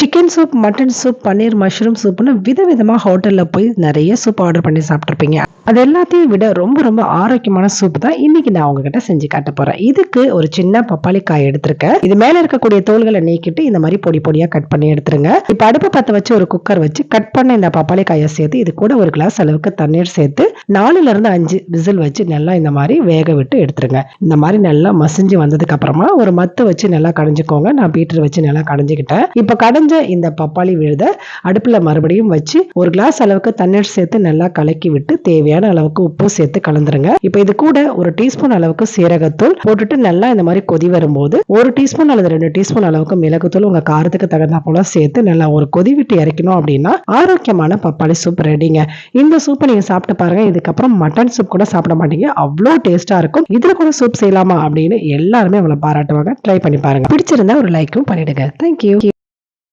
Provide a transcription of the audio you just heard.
Chicken soup mutton soup paneer mushroom சூப்னு விதவிதமாக ஹோட்டலில் போய் நிறைய சூப் ஆர்டர் பண்ணி சாப்பிட்ருப்பீங்க அது எல்லாத்தையும் விட ரொம்ப ரொம்ப ஆரோக்கியமான சூப் தான் இன்னைக்கு நான் உங்ககிட்ட செஞ்சு காட்ட போறேன். இதுக்கு ஒரு சின்ன பப்பாளி காய் எடுத்திருக்கேன். இது மேல இருக்கக்கூடிய தோல்களை நீக்கிட்டு இந்த மாதிரி பொடி பொடியா கட் பண்ணி எடுத்துருங்க. இப்போ அடுப்பு பத்த வச்சு ஒரு குக்கர் வச்சு கட் பண்ண இந்த பப்பாளி காயை சேர்த்து இது கூட ஒரு கிளாஸ் அளவுக்கு தண்ணீர் சேர்த்து நாலுலேருந்து அஞ்சு விசில் வச்சு நல்லா இந்த மாதிரி வேக விட்டு எடுத்துருங்க. இந்த மாதிரி நல்லா மசிஞ்சு வந்ததுக்கு அப்புறமா ஒரு மத்து வச்சு நல்லா கடைஞ்சிக்கோங்க. நான் பீட்டர் வச்சு நல்லா கடைஞ்சிக்கிட்டேன். இப்போ கடைஞ்ச இந்த பப்பாளி விழுத அடுப்பில் மறுபடியும் வச்சு ஒரு கிளாஸ் அளவுக்கு தண்ணீர் சேர்த்து நல்லா கலக்கி விட்டு தேவையான அளவுக்கு உப்பு சேர்த்து கலந்துருங்க. இப்போ இது கூட ஒரு டீஸ்பூன் அளவுக்கு சீரகத்தூள் போட்டுட்டு நல்லா இந்த மாதிரி கொதி வரும்போது ஒரு டீஸ்பூன் அல்லது ரெண்டு டீஸ்பூன் அளவுக்கு மிளகுத்தூள் உங்க காரத்துக்கு தகுந்த போல சேர்த்து நல்லா ஒரு கொதி விட்டு இறக்கணும் அப்படின்னா ஆரோக்கியமான பப்பாளி சூப் ரெடிங்க இந்த சூப்பை நீங்க சாப்பிட்டு பாருங்க. இதுக்கப்புறம் மட்டன் சூப் கூட சாப்பிட மாட்டீங்க. அவ்வளோ டேஸ்டா இருக்கும். இதுல கூட சூப் செய்யலாமா அப்படின்னு எல்லாருமே அவளை பாராட்டுவாங்க. ட்ரை பண்ணி பாருங்க. பிடிச்சிருந்தா ஒரு லைக்கும் பண்ணிடுங்க. தேங்க்யூ